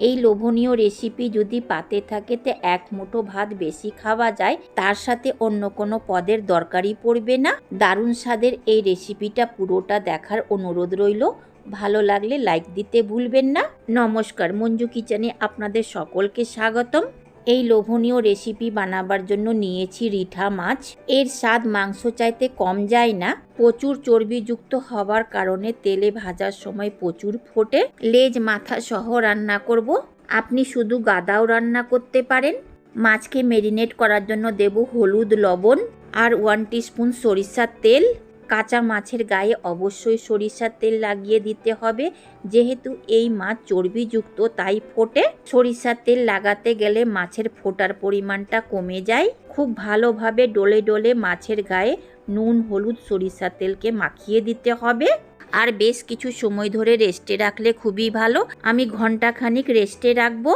এই লোভনীয় রেসিপি যদি পাতে থাকে তে এক মুঠো ভাত বেশি খাওয়া যায়, তার সাথে অন্য কোনো পদের দরকারই পড়বে না। দারুণ স্বাদের এই রেসিপিটা পুরোটা দেখার অনুরোধ রইল। ভালো লাগলে লাইক দিতে ভুলবেন না। নমস্কার, মঞ্জু কিচেনে আপনাদের সকলকে স্বাগতম। এই লোভনীয় রেসিপি বানাবার জন্য নিয়েছি রিঠা মাছ। এর স্বাদ মাংস চাইতে কম যায় না। প্রচুর চর্বিযুক্ত হওয়ার কারণে তেলে ভাজার সময় প্রচুর ফোটে। লেজ, মাথা সহ রান্না করব। আপনি শুধু গাদাও রান্না করতে পারেন। মাছকে মেরিনেট করার জন্য দেব হলুদ লবণ আর ওয়ান টিস্পুন সরিষার তেল। কাঁচা মাছের গায়ে অবশ্যই সরিষার তেল লাগিয়ে দিতে হবে। যেহেতু এই মাছ চর্বিযুক্ত, তাই ফোটে। সরিষার তেল লাগাতে গেলে মাছের ফোটার পরিমাণটা কমে যায়। খুব ভালোভাবে ডলে ডলে মাছের গায়ে নুন, হলুদ, সরিষার তেলকে মাখিয়ে দিতে হবে। আর বেশ কিছু সময় ধরে রেস্টে রাখলে খুবই ভালো। আমি ঘন্টাখানিক রেস্টে রাখব।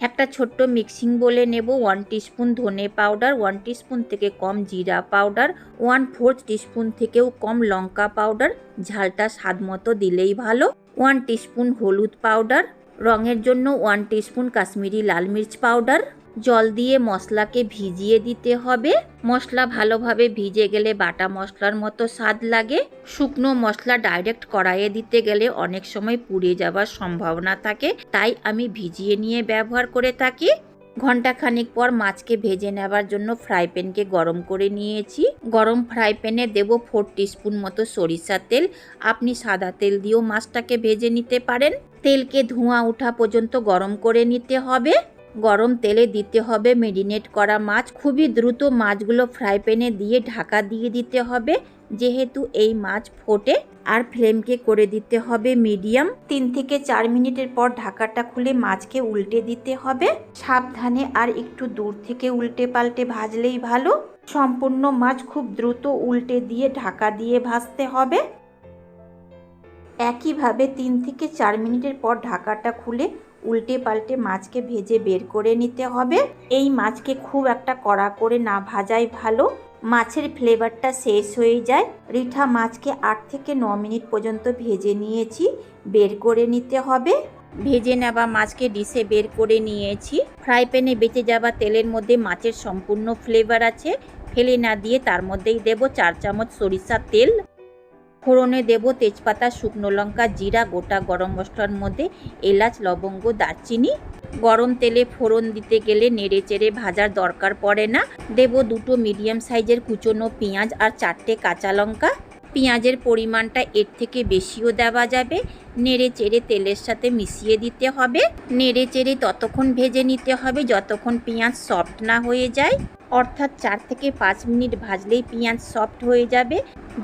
একটা ছোট্ট মিক্সিং বলে নেব ওয়ান টিস্পুন ধনে পাউডার ওয়ান টিস্পুন থেকে কম জিরা পাউডার ওয়ান ফোর্থ টিস্পুন থেকেও কম লঙ্কা পাউডার ঝালটা স্বাদ মতো দিলেই ভালো। ওয়ান টিস্পুন হলুদ পাউডার রঙের জন্য ওয়ান টিস্পুন কাশ্মীরি লাল মির্চ পাউডার জল দিয়ে মশলাকে ভিজিয়ে দিতে হবে। মশলা ভালোভাবে ভিজে গেলে বাটা মশলার মতো স্বাদ লাগে। শুকনো মশলা ডাইরেক্ট কড়াইয়ে দিতে গেলে অনেক সময় পুড়ে যাওয়ার সম্ভাবনা থাকে। তাই আমি ভিজিয়ে নিয়ে ব্যবহার করে থাকি। ঘণ্টা ঘন্টাখানিক পর মাছকে ভেজে নেবার জন্য ফ্রাই প্যানকে গরম করে নিয়েছি। গরম ফ্রাই প্যানে দেবো ফোর টিস্পুন মতো সরিষার তেল। আপনি সাদা তেল দিয়েও মাছটাকে ভেজে নিতে পারেন। তেলকে ধোঁয়া ওঠা পর্যন্ত গরম করে নিতে হবে। গরম তেলে দিতে হবে মেরিনেট করা মাছ। খুবই দ্রুত মাছগুলো ফ্রাই প্যানে দিয়ে ঢাকা দিয়ে দিতে হবে। যেহেতু এই মাছ ফোটে, আর ফ্লেমকে করে দিতে হবে মিডিয়াম তিন থেকে চার মিনিটের পর ঢাকাটা খুলে মাছকে উল্টে দিতে হবে। সাবধানে আর একটু দূর থেকে উল্টে পাল্টে ভাজলেই ভালো। সম্পূর্ণ মাছ খুব দ্রুত উল্টে দিয়ে ঢাকা দিয়ে ভাজতে হবে। একইভাবে তিন থেকে চার মিনিটের পর ঢাকাটা খুলে উল্টে পাল্টে মাছকে ভেজে বের করে নিতে হবে। এই মাছকে খুব একটা কড়া করে না ভাজাই ভালো। মাছের ফ্লেভারটা শেষ হয়ে যায়। রিঠা মাছকে আট থেকে ন মিনিট পর্যন্ত ভেজে নিয়েছি, বের করে নিতে হবে। ভেজে নেওয়া মাছকে ডিশে বের করে নিয়েছি। ফ্রাই প্যানে বেঁচে যাওয়া তেলের মধ্যে মাছের সম্পূর্ণ ফ্লেভার আছে। ফেলে না দিয়ে তার মধ্যেই দেব চার চামচ সরিষার তেল। ফোড়নে দেব তেজপাতা, শুকনো লঙ্কা, জিরা, গোটা গরম মশলার মধ্যে এলাচ, লবঙ্গ, দারচিনি। গরম তেলে ফোড়ন দিতে গেলে নেড়ে চেড়ে ভাজার দরকার পড়ে না। দেব দুটো মিডিয়াম সাইজের কুচনো পেঁয়াজ আর চারটে কাঁচা লঙ্কা। পেঁয়াজের পরিমাণটা এর থেকে বেশিও দেওয়া যাবে। নেড়ে চেড়ে তেলের সাথে মিশিয়ে দিতে হবে। নেড়ে চেড়ে ততক্ষণ ভেজে নিতে হবে যতক্ষণ পেঁয়াজ সফট না হয়ে যায়। অর্থাৎ চার থেকে পাঁচ মিনিট ভাজলেই পেঁয়াজ সফট হয়ে যাবে।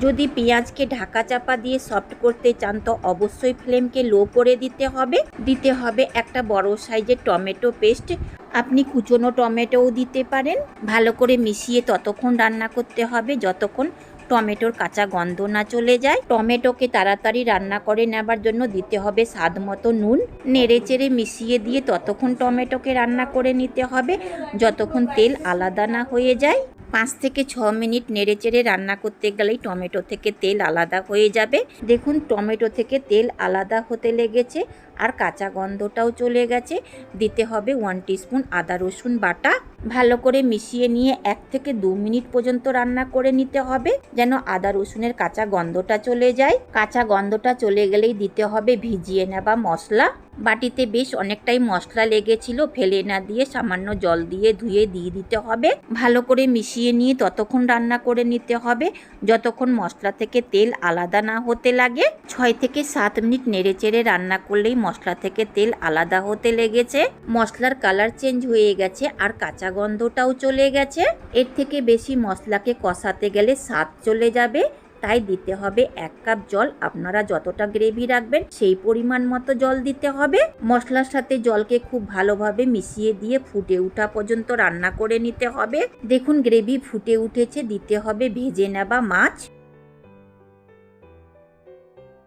যদি পেঁয়াজকে ঢাকা চাপা দিয়ে সফট করতে চান, তো অবশ্যই ফ্লেমকে লো করে দিতে হবে। দিতে হবে একটা বড় সাইজের টমেটো পেস্ট। আপনি কুচনো টমেটোও দিতে পারেন। ভালো করে মিশিয়ে ততক্ষণ রান্না করতে হবে, যতক্ষণ টমেটোর কাঁচা গন্ধ না চলে যায়। টমেটোকে তাড়াতাড়ি রান্না করে নেবার জন্য দিতে হবে স্বাদ মতো নুন। নেড়ে চেড়ে মিশিয়ে দিয়ে ততক্ষণ টমেটোকে রান্না করে নিতে হবে। যতক্ষণ তেল আলাদা না হয়ে যায়। পাঁচ থেকে ছ মিনিট নেড়ে চেড়ে রান্না করতে গেলেই টমেটো থেকে তেল আলাদা হয়ে যাবে। দেখুন, টমেটো থেকে তেল আলাদা হতে লেগেছে আর কাঁচা গন্ধটাও চলে গেছে। দিতে হবে ওয়ান টিস্পুন আদা রসুন বাটা। ভালো করে মিশিয়ে নিয়ে এক থেকে দু মিনিট পর্যন্ত রান্না করে নিতে হবে যেন আদা রসুনের কাঁচা গন্ধটা চলে যায়। কাঁচা গন্ধটা চলে গেলেই দিতে হবে ভিজিয়ে নেওয়া মশলা। বাটিতে বেশ অনেকটাই মশলা লেগেছিল, ফেলে না দিয়ে সামান্য জল দিয়ে ধুয়ে দিয়ে দিতে হবে। ভালো করে মিশিয়ে নিয়ে ততক্ষণ রান্না করে নিতে হবে। যতক্ষণ মশলা থেকে তেল আলাদা না হতে লাগে। ছয় থেকে সাত মিনিট নেড়ে চেড়ে রান্না করলেই মশলা থেকে তেল আলাদা হতে লেগেছে। মশলার কালার চেঞ্জ হয়ে গেছে আর কাঁচা গন্ধটাও চলে গেছে। এর থেকে বেশি মশলাকে কষাতে গেলে স্বাদ চলে যাবে। তাই দিতে হবে এক কাপ জল। আপনারা যতটা গ্রেভি রাখবেন, সেই পরিমাণ মতো জল দিতে হবে। মশলার সাথে জলকে খুব ভালোভাবে মিশিয়ে দিয়ে ফুটে ওঠা পর্যন্ত রান্না করে নিতে হবে। দেখুন গ্রেভি ফুটে উঠেছে, দিতে হবে ভেজে নেওয়া মাছ।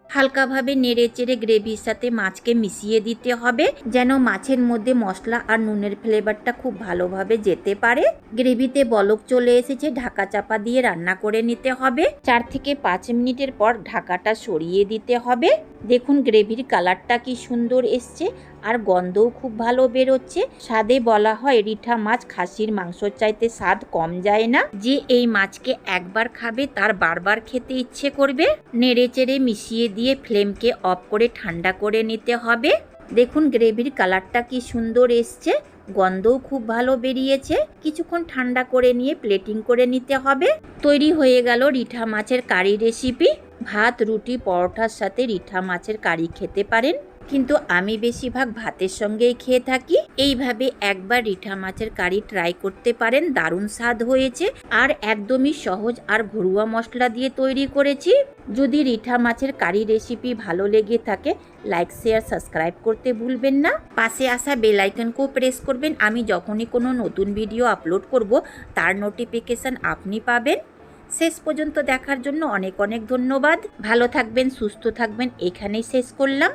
হালকাভাবে নেড়ে চেড়ে গ্রেভির সাথে মাছকে মিশিয়ে দিতে হবে, যেন মাছের মধ্যে মশলা আর নুনের ফ্লেভারটা খুব ভালোভাবে যেতে পারে। গ্রেভিতে বলক চলে এসেছে, ঢাকা চাপা দিয়ে রান্না করে নিতে হবে। চার থেকে পাঁচ মিনিটের পর ঢাকাটা সরিয়ে দিতে হবে। দেখুন, গ্রেভির কালারটা কি সুন্দর এসছে। আর গন্ধও খুব ভালো বেরোচ্ছে। স্বাদে বলা হয় রিঠা মাছ খাসির মাংসর চাইতে স্বাদ কম যায় না। যে এই মাছকে একবার খাবে তার বারবার খেতে ইচ্ছে করবে। নেড়ে চেড়ে মিশিয়ে দিয়ে ফ্লেমকে অফ করে ঠান্ডা করে নিতে হবে। দেখুন গ্রেভির কালারটা কি সুন্দর এসছে। গন্ধও খুব ভালো বেরিয়েছে। কিছুক্ষণ ঠান্ডা করে নিয়ে প্লেটিং করে নিতে হবে। তৈরি হয়ে গেল রিঠা মাছের কারি রেসিপি। ভাত, রুটি, পরোটার সাথে রিঠা মাছের কারি খেতে পারেন। কিন্তু আমি বেশিরভাগ ভাতের সঙ্গেই খেয়ে থাকি। এইভাবে একবার রিঠা মাছের কারি ট্রাই করতে পারেন, দারুণ স্বাদ হয়েছে। আর একদমই সহজ আর ঘরোয়া মশলা দিয়ে তৈরি করেছি। যদি রিঠা মাছের কারি রেসিপি ভালো লেগে থাকে লাইক শেয়ার সাবস্ক্রাইব করতে ভুলবেন না। পাশে আসা বেল আইকনকেও প্রেস করবেন। আমি যখনই কোনো নতুন ভিডিও আপলোড করব, তার নোটিফিকেশন আপনি পাবেন। শেষ পর্যন্ত দেখার জন্য অনেক অনেক ধন্যবাদ। ভালো থাকবেন, সুস্থ থাকবেন। এখানেই শেষ করলাম।